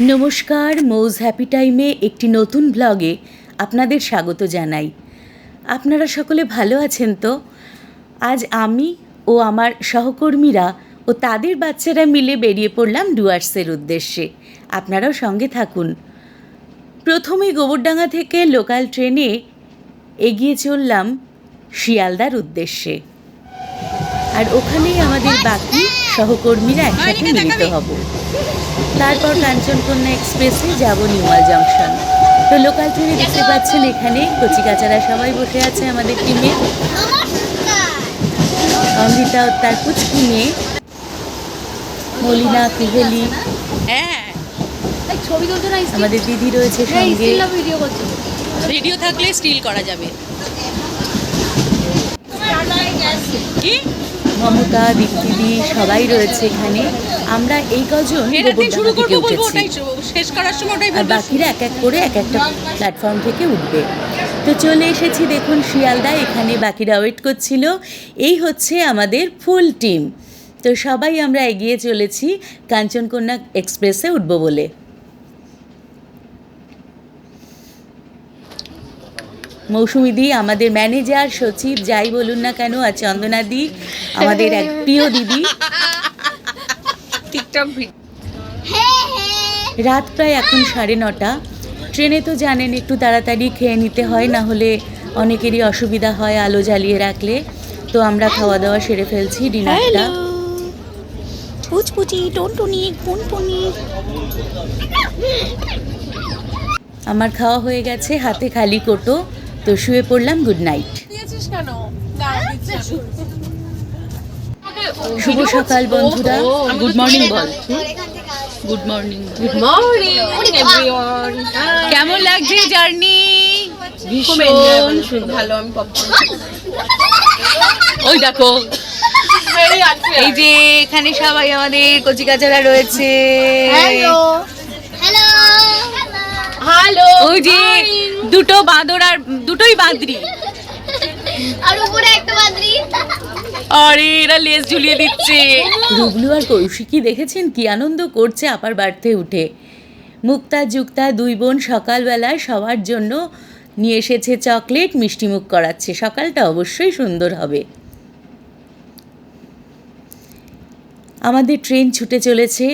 নমস্কার, মৌজ হ্যাপি টাইমে একটি নতুন ব্লগে আপনাদের স্বাগত জানাই। আপনারা সকলে ভালো আছেন তো? আজ আমি ও আমার সহকর্মীরা ও তাদের বাচ্চারা মিলে বেরিয়ে পড়লাম ডুয়ার্সের উদ্দেশ্যে। আপনারাও সঙ্গে থাকুন। প্রথমে গোবরডাঙ্গা থেকে লোকাল ট্রেনে এগিয়ে চললাম শিয়ালদার উদ্দেশ্যে। আর ওখানেই আমাদের বাকি সহকর্মীরা একসাথে মিলিত হব। তারপর কাঞ্চনকন্যা এক্সপ্রেসে যাব নিউমাল জাংশন। তো লোকাল ট্রেনে দেখতে পাচ্ছেন এখানে কচিকাচারা সবাই বসে আছে আমাদের টিমে। অমৃতা ও তার পুচকি মেয়ে। মলিনা কুহেলি হ্যাঁ। ছবি তুলছো না আমাদের দিদি রয়েছে সঙ্গে। ভিডিও করছ। ভিডিও থাকলে স্টিল করা যাবে। কি? মমতা দীপ্তিদি সবাই রয়েছে এখানে। আমরা এই কজন শুরু থেকে উঠেছি। শেষ করার সময় আর বাকিরা এক এক করে এক একটা প্ল্যাটফর্ম থেকে উঠবে। তো চলে এসেছি দেখুন শিয়ালদা এখানে বাকিরা ওয়েট করছিল। এই হচ্ছে আমাদের ফুল টিম তো সবাই আমরা এগিয়ে চলেছি কাঞ্চনকন্যা এক্সপ্রেসে উঠবো বলে। মৌসুমি দি আমাদের ম্যানেজার সচিব যাই বলুন না কেন আর চন্দনা দি আমাদের এক প্রিয় দিদি। টিকটক রাত প্রায় এখন সাড়ে নটা। ট্রেনে তো জানেন একটু তাড়াতাড়ি খেয়ে নিতে হয় না হলে অনেকেরই অসুবিধা হয় আলো জ্বালিয়ে রাখলে। তো আমরা খাওয়া দাওয়া সেরে ফেলছি ডিনারটা। পুচপুচি টনটনি পুনপুনি আমার খাওয়া হয়ে গেছে হাতে খালি কোটো। তো শুয়ে পড়লাম গুড নাইট শুভ সকাল বন্ধুরা। গুড মর্নিং বল গুড মর্নিং গুড মর্নিং কেমন লাগছে জার্নি ভীষণ ভালো আমি ওই দেখো। এই যে এখানে সবাই আমাদের কচিকাচারা রয়েছে। হ্যালো ওই যে দুটো বাঁদর আর দুটোই বাঁদরি। আর উপরে একটা বাদরি। আরে এরা লেজ ঝুলিয়ে দিচ্ছে। রুবলু আর কৌশিকী দেখেছেন কি আনন্দ করছে আপার বাড়তে উঠে? মুক্তা যুক্তা দুই বোন সকালবেলায় সবার জন্য নিয়ে এসেছে চকলেট মিষ্টিমুখ করাচ্ছে। সকালটা অবশ্যই সুন্দর হবে। আমাদের ট্রেন ছুটে চলেছে।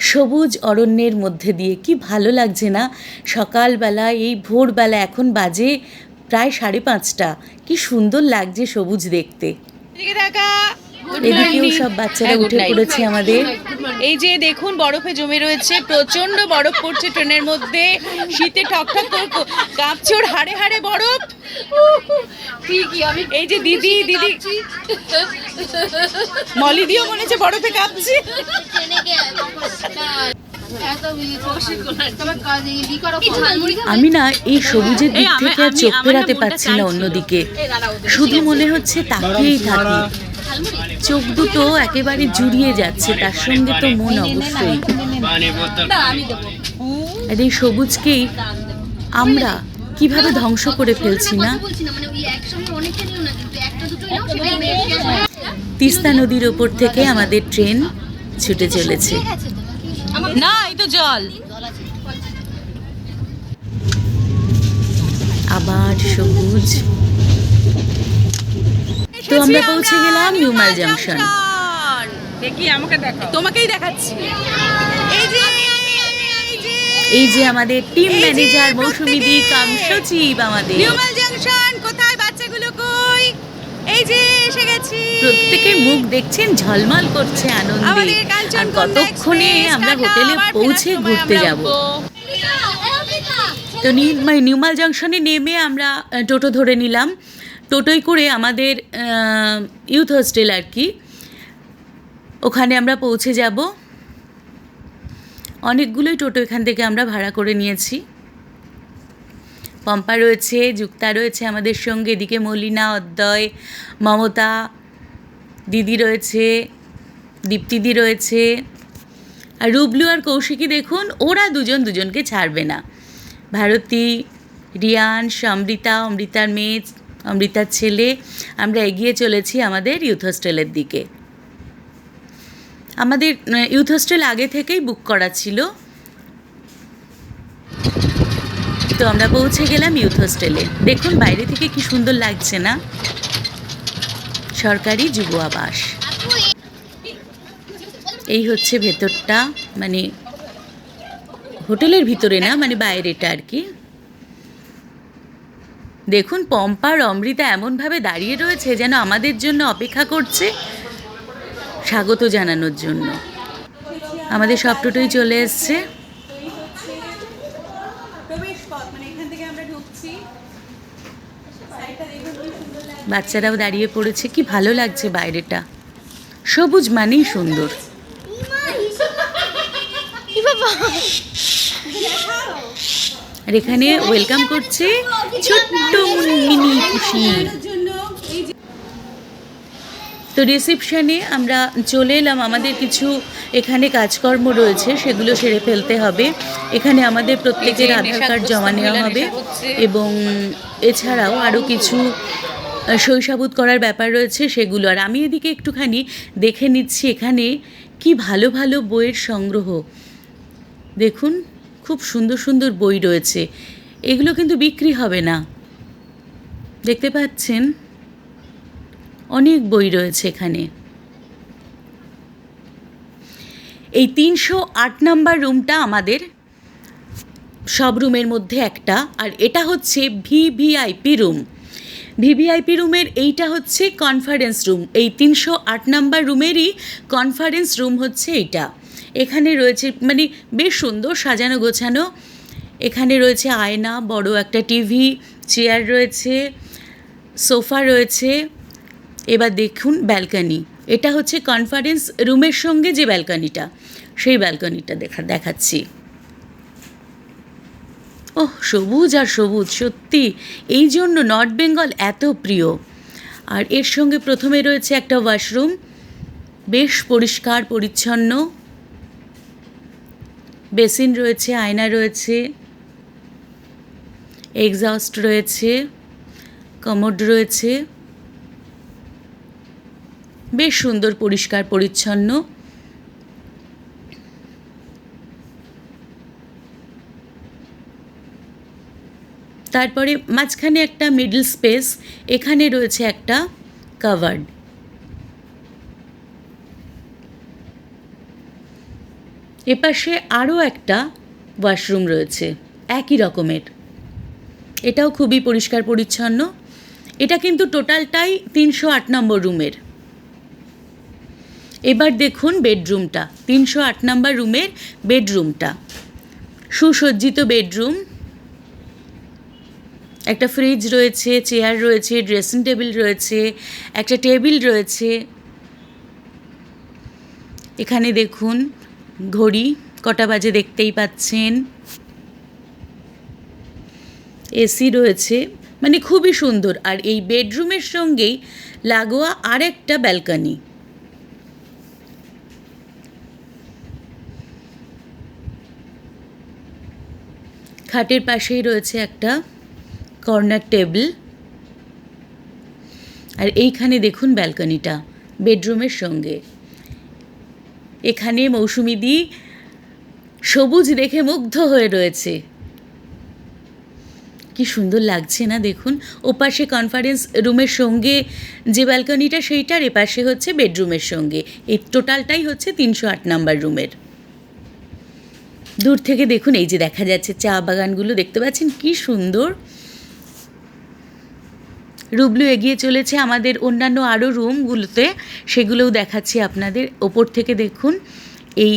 সবুজ অরণ্যের মধ্যে দিয়ে। কি ভালো লাগছে না? সকালবেলা এই ভোরবেলা এখন বাজে প্রায় সাড়ে পাঁচটা। কি সুন্দর লাগছে সবুজ দেখতে। এদিকে দেখা। এদিকেও সব বাচ্চারা হ্যাঁ, উঠে. পড়েছে আমাদের। এই যে দেখুন বরফে জমে রয়েছে প্রচণ্ড বরফ পড়ছে ট্রেনের মধ্যে। শীতে ঠক ঠক করে কাঁপছে ওর হাড়ে হাড়ে বরফ। ঠিকই আমি এই যে দিদি দিদি। মলি দিও মনে হচ্ছে বরফে কাঁপছে। আমি না এই সবুজের দিক থেকে আর চোখ ফেরাতে পারছি না অন্যদিকে। শুধু মনে হচ্ছে তাকিয়েই থাকি। চোখ দুটো একেবারে জুড়িয়ে যাচ্ছে তার সঙ্গে তো মন অবশ্যই। আর এই সবুজকেই আমরা কীভাবে ধ্বংস করে ফেলছি না? মানে তিস্তা নদীর ওপর থেকে আমাদের ট্রেন ছুটে চলেছে। না এই তো জল। আবার সবুজ। তো আমরা পৌঁছে গেলাম নিউমাল জাংশন দেখি আমাকে দেখাও। তোমাকেই দেখাচ্ছি। এই যে এই যে। আমাদের টিম ম্যানেজার মৌসুমী দি কাম সচিব আমাদের। নিউমাল জাংশন এই যে এসে গেছি। প্রত্যেকের মুখ দেখছেন ঝলমল করছে আনন্দে। আমাদের আর কতক্ষণে আমরা হোটেলে পৌঁছে ঘুরতে যাব? তো মানে নিউমাল জাংশনে নেমে আমরা টোটো ধরে নিলাম। টোটোয় করে আমাদের ইউথ হোস্টেল আর কি। ওখানে আমরা পৌঁছে যাব। অনেকগুলোই টোটো এখান থেকে আমরা ভাড়া করে নিয়েছি। পম্পা রয়েছে, যুক্তা রয়েছে আমাদের সঙ্গে, এদিকে মলিনা, অদ্বয়, মমতা দিদি রয়েছে দীপ্তিদি রয়েছে। আর রুবলু আর কৌশিকী দেখুন, ওরা দুজন দুজনকে ছাড়বে না। ভারতী, রিয়ান অমৃতা অমৃতার মেয়ে, অমৃতার ছেলে, আমরা এগিয়ে চলেছি আমাদের ইউথ হোস্টেলের দিকে। আমাদের ইউথ হোস্টেল আগে থেকেই বুক করা ছিল। তো আমরা পৌঁছে গেলাম ইউথ হোস্টেলে। দেখুন বাইরে থেকে কি সুন্দর লাগছে না? সরকারি যুব আবাস। এই হচ্ছে ভেতরটা মানে হোটেলের ভিতরে না মানে বাইরেটা আর কি। দেখুন পম্পা আর অমৃতা এমনভাবে দাঁড়িয়ে রয়েছে যেন আমাদের জন্য অপেক্ষা করছে, স্বাগত জানানোর জন্য। আমাদের সব টোটোই চলে এসছে। বাচ্চারাও দাঁড়িয়ে পড়েছে কি ভালো লাগছে বাইরেটা। সবুজ মানেই সুন্দর। আর এখানে ওয়েলকাম করছে ছোট্ট মিনি খুশি। তো রিসেপশনে আমরা চলে এলাম আমাদের কিছু এখানে কাজকর্ম রয়েছে সেগুলো সেরে ফেলতে হবে। এখানে আমাদের প্রত্যেকের আধার কার্ড জমা নেওয়া হবে এবং এছাড়াও আরও কিছু শৈশাবুত করার ব্যাপার রয়েছে সেগুলো। আর আমি এদিকে একটুখানি দেখে নিচ্ছি এখানে কি ভালো ভালো বইয়ের সংগ্রহ। দেখুন, খুব সুন্দর সুন্দর বই রয়েছে। এগুলো কিন্তু বিক্রি হবে না। দেখতে পাচ্ছেন? অনেক বই রয়েছে এখানে। এই তিনশো আট নাম্বার রুমটা আমাদের সব রুমের মধ্যে একটা। আর এটা হচ্ছে ভিভিআইপি রুম। ভিভিআইপি রুমের এইটা হচ্ছে কনফারেন্স রুম এই তিনশো আট নাম্বার রুমেরই কনফারেন্স রুম হচ্ছে এইটা। এখানে রয়েছে মানে বেশ সুন্দর সাজানো গোছানো। এখানে রয়েছে আয়না, বড় একটা টিভি, চেয়ার রয়েছে, সোফা রয়েছে। এবার দেখুন ব্যালকনি। এটা হচ্ছে কনফারেন্স রুমের সঙ্গে যে ব্যালকনিটা, সেই ব্যালকনিটা দেখা, দেখাচ্ছি। ওহ, সবুজ আর সবুজ, সত্যি। এই জন্য নর্থ বেঙ্গল এত প্রিয়। আর এর সঙ্গে প্রথমে রয়েছে একটা ওয়াশরুম। বেশ পরিষ্কার, পরিচ্ছন্ন। বেসিন রয়েছে, আয়না রয়েছে। এক্সস্ট রয়েছে। কমোড রয়েছে। বেশ সুন্দর, পরিষ্কার, পরিচ্ছন্ন। তারপরে মাঝখানে একটা মিডল স্পেস এখানে রয়েছে একটা কাভার্ড এপাশে আরও একটা ওয়াশরুম রয়েছে, একই রকমের। এটাও খুবই পরিষ্কার পরিচ্ছন্ন। এটা কিন্তু টোটালটাই তিনশো আট নম্বর রুমের। এবার দেখুন বেডরুমটা তিনশো আট নম্বর রুমের বেডরুমটা সুসজ্জিত বেডরুম একটা ফ্রিজ রয়েছে চেয়ার রয়েছে ড্রেসিং টেবিল রয়েছে, একটা টেবিল রয়েছে। এখানে দেখুন, ঘড়ি কটা বাজে দেখতেই পাচ্ছেন। এসি রয়েছে মানে খুবই সুন্দর। আর এই বেডরুমের সঙ্গেই লাগোয়া আর একটা ব্যালকনি খাটের পাশেই রয়েছে একটা কর্নার টেবিল। আর এইখানে দেখুন ব্যালকনিটা, বেডরুমের সঙ্গে। এখানে মৌসুমিদি সবুজ দেখে মুগ্ধ হয়ে রয়েছে। কি সুন্দর লাগছে না দেখুন? ওপাশে কনফারেন্স রুমের সঙ্গে যে ব্যালকনিটা, সেইটার এপাশে হচ্ছে বেডরুমের সঙ্গে। এই টোটালটাই হচ্ছে তিনশো আট নাম্বার রুমের। দূর থেকে দেখুন, এই যে দেখা যাচ্ছে চা বাগানগুলো, দেখতে পাচ্ছেন কি সুন্দর? রুবলু এগিয়ে চলেছে আমাদের অন্যান্য আরও রুমগুলোতে। সেগুলোও দেখাচ্ছি আপনাদের। ওপর থেকে দেখুন, এই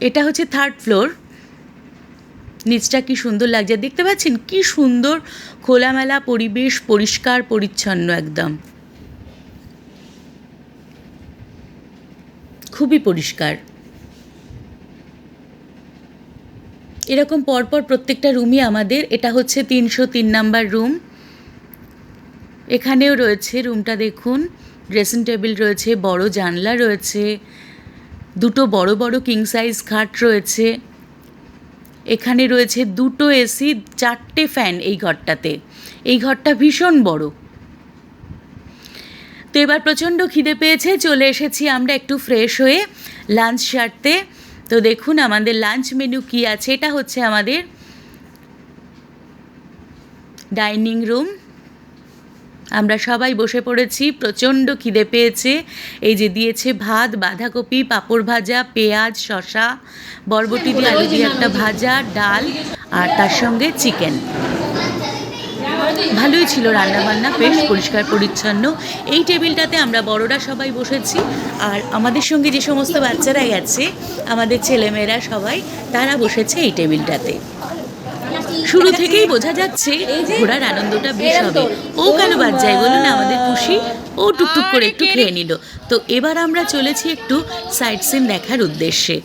এটা হচ্ছে থার্ড ফ্লোর নিচটা কি সুন্দর লাগছে। দেখতে পাচ্ছেন কি সুন্দর খোলামেলা পরিবেশ, পরিষ্কার, পরিচ্ছন্ন একদম। খুবই পরিষ্কার। এরকম পরপর প্রত্যেকটা রুমই আমাদের। এটা হচ্ছে তিনশো তিন নাম্বার রুম। এখানেও রয়েছে রুমটা দেখুন ড্রেসিং টেবিল রয়েছে, বড় জানলা রয়েছে, দুটো বড় বড় কিং সাইজ খাট রয়েছে, এখানে রয়েছে দুটো এসি চারটে ফ্যান এই ঘরটাতে। এই ঘরটা ভীষণ বড়। তো এবার প্রচণ্ড খিদে পেয়েছে, চলে এসেছি আমরা একটু ফ্রেশ হয়ে লাঞ্চ সারতে। তো দেখুন আমাদের লাঞ্চ মেনু কি আছে, এটা হচ্ছে আমাদের ডাইনিং রুম আমরা সবাই বসে পড়েছি, প্রচণ্ড খিদে পেয়েছে। এই যে দিয়েছে ভাত, বাঁধাকপি, পাঁপড় ভাজা, পেঁয়াজ, শসা, বরবটি দিয়ে আলু দিয়ে একটা ভাজা, ডাল আর তার সঙ্গে চিকেন। ভালোই ছিল রান্না বান্না বেশ পরিষ্কার পরিচ্ছন্ন। এই টেবিলটাতে আমরা বড়রা সবাই বসেছি আর আমাদের সঙ্গে যে সমস্ত বাচ্চারা গেছে, আমাদের ছেলেমেয়েরা সবাই, তারা বসেছে এই টেবিলটাতে। শুরু থেকেই বোঝা যাচ্ছে ঘোড়ার আনন্দটা বেশ হবে। ও কেন বাদ যায় বলুন আমাদের খুশি? ও টুকটুক করে একটু খেয়ে নিল। তো এবার আমরা চলেছি একটু সাইট সিন দেখার উদ্দেশ্যে।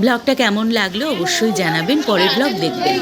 ব্লগটা কেমন লাগল অবশ্যই জানাবেন, পরের ব্লগ দেখবেন।